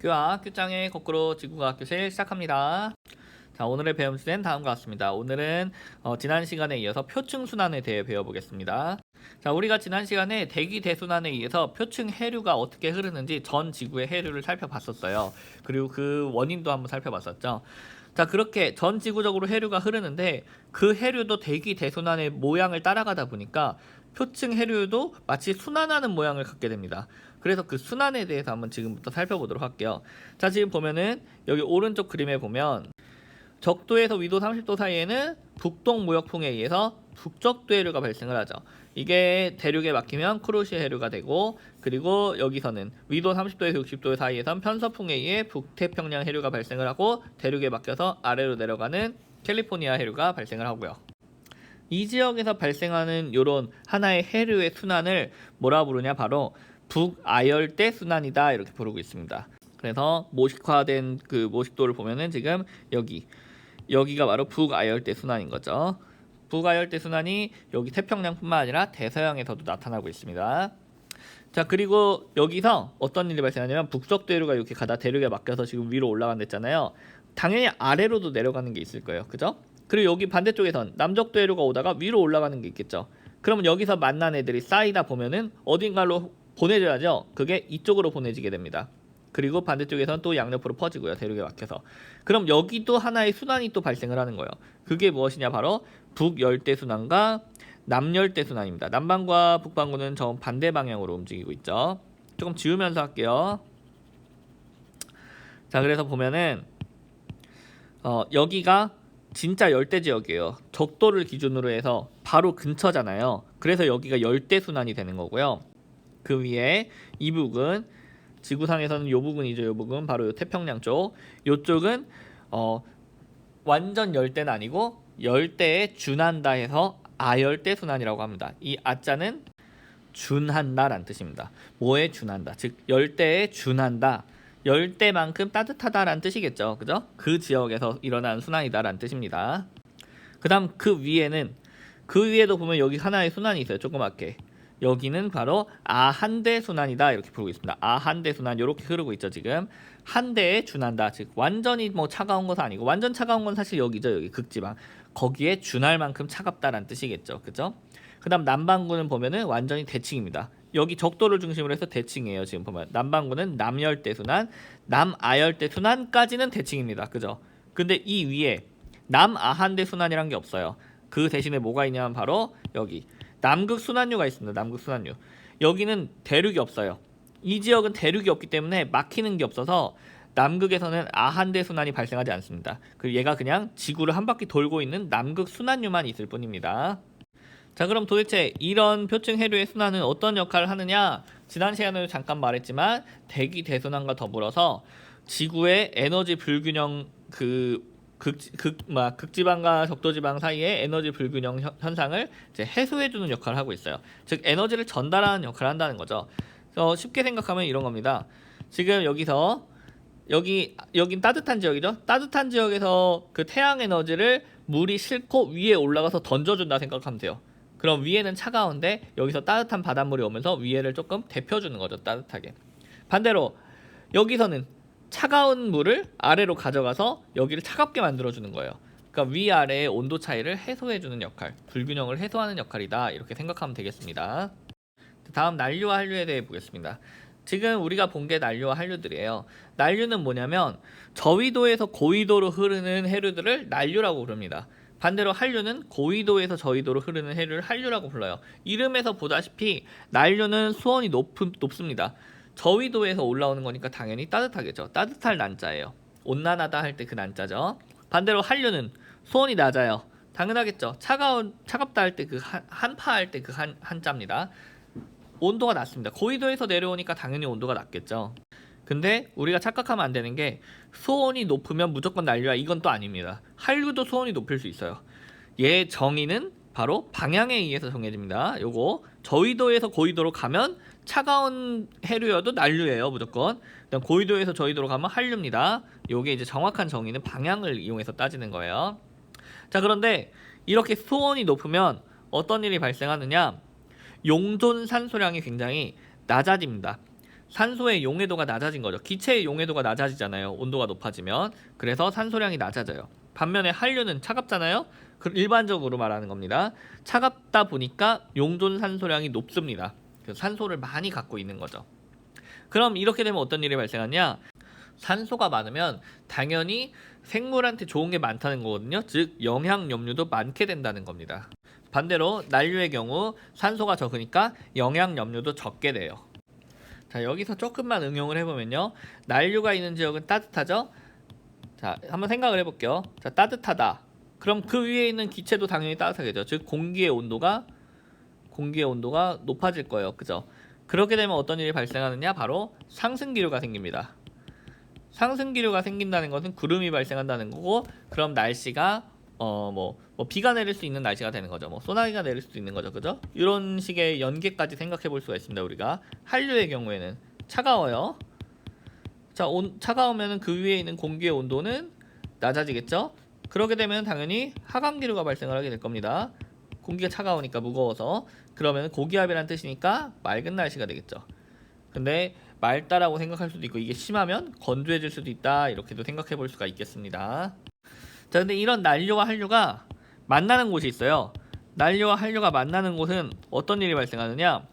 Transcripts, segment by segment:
교화 교장의 거꾸로 지구과학 교실 시작합니다. 자 오늘의 배움 주제는 다음과 같습니다. 오늘은 어, 지난 시간에 이어서 표층 순환에 대해 배워보겠습니다. 자 우리가 지난 시간에 대기 대순환에 의해서 표층 해류가 어떻게 흐르는지 전 지구의 해류를 살펴봤었어요. 그리고 그 원인도 한번 살펴봤었죠. 자 그렇게 전 지구적으로 해류가 흐르는데 그 해류도 대기 대순환의 모양을 따라가다 보니까 표층 해류도 마치 순환하는 모양을 갖게 됩니다. 그래서 그 순환에 대해서 한번 지금부터 살펴보도록 할게요. 자 지금 보면은 여기 오른쪽 그림에 보면 적도에서 위도 30도 사이에는 북동 모역풍에 의해서 북적도 해류가 발생을 하죠. 이게 대륙에 막히면 크루시 해류가 되고 그리고 여기서는 위도 30도에서 60도 사이에선 편서풍에 의해 북태평양 해류가 발생을 하고 대륙에 막혀서 아래로 내려가는 캘리포니아 해류가 발생을 하고요. 이 지역에서 발생하는 이런 하나의 해류의 순환을 뭐라 부르냐 바로 북아열대 순환이다 이렇게 부르고 있습니다. 그래서 모식화된 그 모식도를 보면은 지금 여기 여기가 바로 북아열대 순환인 거죠. 북아열대 순환이 여기 태평양뿐만 아니라 대서양에서도 나타나고 있습니다. 자 그리고 여기서 어떤 일이 발생하냐면 북적도 해류가 이렇게 가다 대륙에 막혀서 지금 위로 올라간댔잖아요. 당연히 아래로도 내려가는 게 있을 거예요. 그죠? 그리고 여기 반대쪽에선 남적도 해류가 오다가 위로 올라가는 게 있겠죠. 그러면 여기서 만난 애들이 쌓이다 보면은 어딘가로 보내줘야죠. 그게 이쪽으로 보내지게 됩니다. 그리고 반대쪽에서는 또 양옆으로 퍼지고요. 대륙에 막혀서. 그럼 여기도 하나의 순환이 또 발생을 하는 거예요. 그게 무엇이냐 바로 북열대 순환과 남열대 순환입니다. 남반구와 북반구는 정 반대 방향으로 움직이고 있죠. 조금 지우면서 할게요. 자, 그래서 보면은 어, 여기가 진짜 열대 지역이에요. 적도를 기준으로 해서 바로 근처잖아요. 그래서 여기가 열대 순환이 되는 거고요. 그 위에 이북은 지구상에서는 요 부분이죠. 요 부분 바로 요 태평양 쪽. 요쪽은 어 완전 열대는 아니고 열대에 준한다 해서 아열대 순환이라고 합니다. 이 아자는 준한다라는 뜻입니다. 뭐에 준한다. 즉 열대에 준한다. 열대만큼 따뜻하다라는 뜻이겠죠. 그죠? 그 지역에서 일어나는 순환이다라는 뜻입니다. 그다음 그 위에는 그 위에도 보면 여기 하나의 순환이 있어요. 조그맣게. 여기는 바로 아한대 순환이다 이렇게 부르고 있습니다. 아한대 순환 이렇게 흐르고 있죠 지금 한 대에 준한다 즉 완전히 뭐 차가운 것은 아니고 완전 차가운 건 사실 여기죠 여기 극지방 거기에 준할 만큼 차갑다라는 뜻이겠죠 그죠? 그다음 남반구는 보면은 완전히 대칭입니다. 여기 적도를 중심으로 해서 대칭이에요 지금 보면 남반구는 남열대 순환 남아열대 순환까지는 대칭입니다 그죠? 근데 이 위에 남아한대 순환이란 게 없어요. 그 대신에 뭐가 있냐면 바로 여기 남극 순환류가 있습니다. 남극 순환류. 여기는 대륙이 없어요. 이 지역은 대륙이 없기 때문에 막히는 게 없어서 남극에서는 아한대 순환이 발생하지 않습니다. 그리고 얘가 그냥 지구를 한 바퀴 돌고 있는 남극 순환류만 있을 뿐입니다. 자 그럼 도대체 이런 표층 해류의 순환은 어떤 역할을 하느냐? 지난 시간에도 잠깐 말했지만 대기 대순환과 더불어서 지구의 에너지 불균형 그 극, 극, 막 극지방과 적도지방 사이의 에너지 불균형 현- 현상을 이제 해소해주는 역할을 하고 있어요. 즉 에너지를 전달하는 역할을 한다는 거죠. 어, 쉽게 생각하면 이런 겁니다. 지금 여기서 여기 여긴 따뜻한 지역이죠. 따뜻한 지역에서 그 태양 에너지를 물이 싣고 위에 올라가서 던져준다 생각하면 돼요. 그럼 위에는 차가운데 여기서 따뜻한 바닷물이 오면서 위에를 조금 데펴주는 거죠. 따뜻하게. 반대로 여기서는 차가운 물을 아래로 가져가서 여기를 차갑게 만들어 주는 거예요. 그러니까 위아래의 온도 차이를 해소해 주는 역할, 불균형을 해소하는 역할이다. 이렇게 생각하면 되겠습니다. 다음 난류와 한류에 대해 보겠습니다. 지금 우리가 본 게 난류와 한류들이에요. 난류는 뭐냐면 저위도에서 고위도로 흐르는 해류들을 난류라고 부릅니다. 반대로 한류는 고위도에서 저위도로 흐르는 해류를 한류라고 불러요. 이름에서 보다시피 난류는 수온이 높, 높습니다. 저위도에서 올라오는 거니까 당연히 따뜻하겠죠. 따뜻할 난자예요. 온난하다 할 때 그 난자죠. 반대로 한류는 수온이 낮아요. 당연하겠죠. 차가운 차갑다 할 때 그 한파 할 때 그 한 한자입니다. 온도가 낮습니다. 고위도에서 내려오니까 당연히 온도가 낮겠죠. 근데 우리가 착각하면 안 되는 게 수온이 높으면 무조건 난류야 이건 또 아닙니다. 한류도 수온이 높일 수 있어요. 얘 정의는 바로 방향에 의해서 정해집니다. 요거 저위도에서 고위도로 가면 차가운 해류여도 난류예요 무조건. 그다음 고위도에서 저위도로 가면 한류입니다. 요게 이제 정확한 정의는 방향을 이용해서 따지는 거예요. 자 그런데 이렇게 수온이 높으면 어떤 일이 발생하느냐? 용존 산소량이 굉장히 낮아집니다. 산소의 용해도가 낮아진 거죠. 기체의 용해도가 낮아지잖아요. 온도가 높아지면. 그래서 산소량이 낮아져요. 반면에 한류는 차갑잖아요. 그 일반적으로 말하는 겁니다. 차갑다 보니까 용존 산소량이 높습니다. 그래서 산소를 많이 갖고 있는 거죠. 그럼 이렇게 되면 어떤 일이 발생하냐? 산소가 많으면 당연히 생물한테 좋은 게 많다는 거거든요. 즉 영양 염류도 많게 된다는 겁니다. 반대로 난류의 경우 산소가 적으니까 영양 염류도 적게 돼요. 자 여기서 조금만 응용을 해보면요. 난류가 있는 지역은 따뜻하죠. 자 한번 생각을 해볼게요. 자 따뜻하다. 그럼 그 위에 있는 기체도 당연히 따뜻하겠죠. 즉 공기의 온도가 공기의 온도가 높아질 거예요. 그죠? 그렇게 되면 어떤 일이 발생하느냐? 바로 상승 기류가 생깁니다. 상승 기류가 생긴다는 것은 구름이 발생한다는 거고 그럼 날씨가 어뭐 뭐 비가 내릴 수 있는 날씨가 되는 거죠. 뭐 소나기가 내릴 수도 있는 거죠. 그죠? 이런 식의 연계까지 생각해 볼 수가 있습니다. 우리가 한류의 경우에는 차가워요. 자, 온, 차가우면은 그 위에 있는 공기의 온도는 낮아지겠죠? 그러게 되면 당연히 하강 기류가 발생을 하게 될 겁니다. 공기가 차가우니까 무거워서 그러면 고기압이라는 뜻이니까 맑은 날씨가 되겠죠. 근데 맑다라고 생각할 수도 있고 이게 심하면 건조해질 수도 있다 이렇게도 생각해 볼 수가 있겠습니다. 자 근데 이런 난류와 한류가 만나는 곳이 있어요. 난류와 한류가 만나는 곳은 어떤 일이 발생하느냐?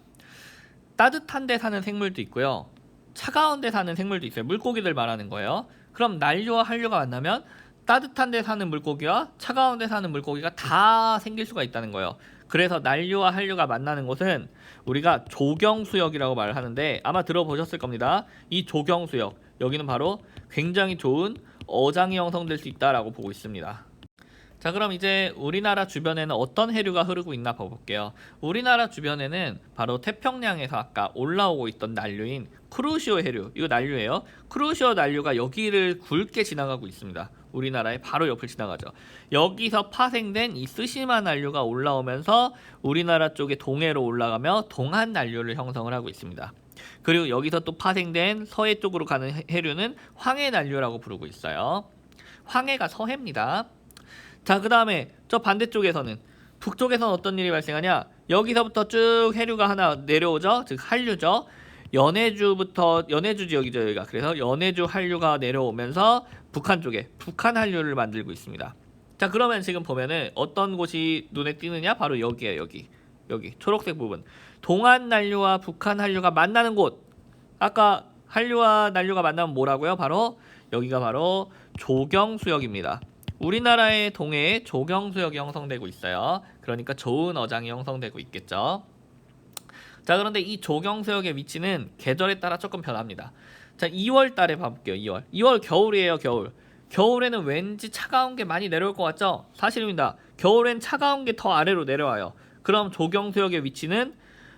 따뜻한 데 사는 생물도 있고요. 차가운 데 사는 생물도 있어요. 물고기들 말하는 거예요. 그럼 난류와 한류가 만나면 따뜻한 데 사는 물고기와 차가운 데 사는 물고기가 다 생길 수가 있다는 거예요. 그래서 난류와 한류가 만나는 곳은 우리가 조경수역이라고 말을 하는데 아마 들어보셨을 겁니다. 이 조경수역 여기는 바로 굉장히 좋은 어장이 형성될 수 있다라고 보고 있습니다. 자 그럼 이제 우리나라 주변에는 어떤 해류가 흐르고 있나 봐볼게요. 우리나라 주변에는 바로 태평양에서 아까 올라오고 있던 난류인 크루시오 해류 이거 난류예요. 크루시오 난류가 여기를 굵게 지나가고 있습니다. 우리나라의 바로 옆을 지나가죠. 여기서 파생된 이 스시마 난류가 올라오면서 우리나라 쪽의 동해로 올라가며 동한 난류를 형성을 하고 있습니다. 그리고 여기서 또 파생된 서해 쪽으로 가는 해- 해류는 황해 난류라고 부르고 있어요. 황해가 서해입니다. 자, 그 다음에 저 반대쪽에서는 북쪽에서는 어떤 일이 발생하냐? 여기서부터 쭉 해류가 하나 내려오죠. 즉 한류죠. 연해주부터 연해주 지역이죠 여기가. 그래서 연해주 한류가 내려오면서 북한 쪽에 북한 한류를 만들고 있습니다. 자, 그러면 지금 보면은 어떤 곳이 눈에 띄느냐? 바로 여기에요, 여기. 여기 초록색 부분. 동한 난류와 북한 한류가 만나는 곳. 아까 한류와 난류가 만나면 뭐라고요? 바로 여기가 바로 조경수역입니다. 우리나라의 동해에 조경수역이 형성되고 있어요. 그러니까 좋은 어장이 형성되고 있겠죠. 자, 그런데 이 조경수역의 위치는 계절에 따라 조금 변합니다. 자, 2월 달에 봐볼게요. 2월. 2월 겨울이에요, 겨울. 겨울에는 왠지 차가운 게 많이 내려올 것 같죠? 사실입니다. 겨울엔 차가운 게 더 아래로 내려와요. 그럼 조경수역의 위치는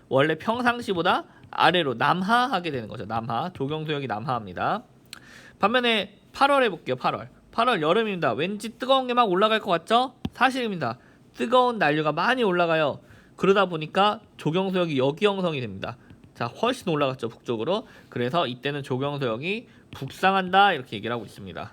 원래 평상시보다 아래로 남하하게 되는 거죠. 남하. 조경수역이 남하합니다. 반면에 8월에 볼게요. 8월. 8월 여름입니다. 왠지 뜨거운 게 막 올라갈 것 같죠? 사실입니다. 뜨거운 난류가 많이 올라가요. 그러다 보니까 조경수역이 여기 형성이 됩니다. 자, 훨씬 올라갔죠, 북쪽으로. 그래서 이때는 조경수역이 북상한다 이렇게 얘기를 하고 있습니다.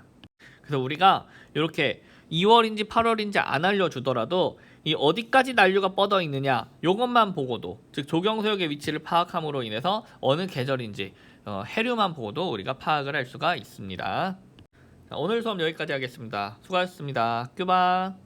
그래서 우리가 이렇게 2월인지 8월인지 안 알려주더라도 이 어디까지 난류가 뻗어 있느냐 요것만 보고도 즉 조경수역의 위치를 파악함으로 인해서 어느 계절인지 어, 해류만 보고도 우리가 파악을 할 수가 있습니다. 자, 오늘 수업 여기까지 하겠습니다. 수고하셨습니다. 큐바.